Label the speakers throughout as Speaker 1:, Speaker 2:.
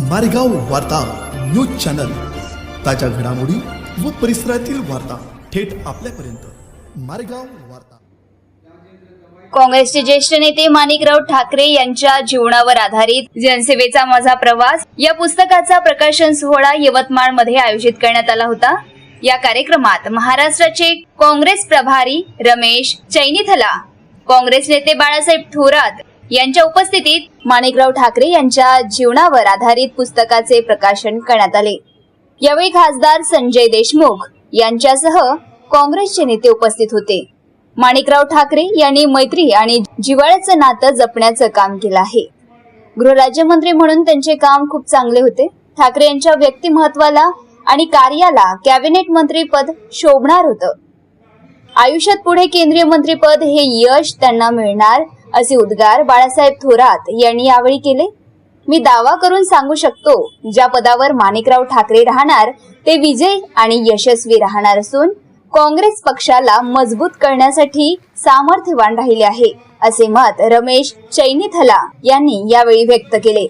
Speaker 1: मारेगाव वार्ता news channel. ताज्या घडामोडी व परिसरातील वार्ता थेट आपल्यापर्यंत. मारेगाव वार्ता.
Speaker 2: काँग्रेसचे ज्येष्ठ नेते माणिकराव ठाकरे यांच्या जीवनावर आधारित जनसेवेचा माझा प्रवास या पुस्तकाचा प्रकाशन सोहळा यवतमाळमध्ये आयोजित करण्यात आला होता. या कार्यक्रमात महाराष्ट्राचे काँग्रेस प्रभारी रमेश चैनीथला काँग्रेस नेते बाळासाहेब थोरात यांच्या उपस्थितीत माणिकराव ठाकरे यांच्या जीवनावर आधारित पुस्तकाचे प्रकाशन करण्यात आले. यावेळी खासदार संजय देशमुख यांच्यासह काँग्रेसचे नेते उपस्थित होते. माणिकराव ठाकरे यांनी मैत्री आणि जिव्हाळ्याचं नातं जपण्याचं काम केलं आहे. गृहराज्यमंत्री म्हणून त्यांचे काम खूप चांगले होते. ठाकरे यांच्या व्यक्तिमत्वाला आणि कार्याला कॅबिनेट मंत्रीपद शोभणार होतं. आयुष्यात पुढे केंद्रीय मंत्रीपद हे यश त्यांना मिळणार असे उद्गार बाळासाहेब थोरात यांनी यावेळी केले. मी दावा करून सांगू शकतो ज्या पदावर माणिकराव ठाकरे राहणार ते विजय आणि यशस्वी राहणार असून काँग्रेस पक्षाला मजबूत करण्यासाठी सामर्थ्यवान राहिले आहे असे मत रमेश चैनीथला यांनी यावेळी व्यक्त केले.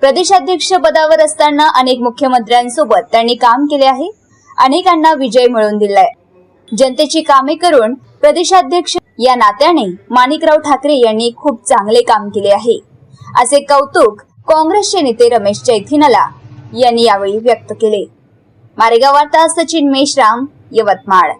Speaker 2: प्रदेशाध्यक्ष पदावर असताना अनेक मुख्यमंत्र्यांसोबत त्यांनी काम केले आहे. अनेकांना विजय मिळवून दिलाय. जनतेची कामे करून प्रदेशाध्यक्ष या नात्याने माणिकराव ठाकरे यांनी खूप चांगले काम केले आहे. असे कौतुक काँग्रेसचे नेते रमेश चैथिनला यांनी यावेळी व्यक्त केले. मारेगाव वार्ता सचिन मेश्राम यवतमाळ.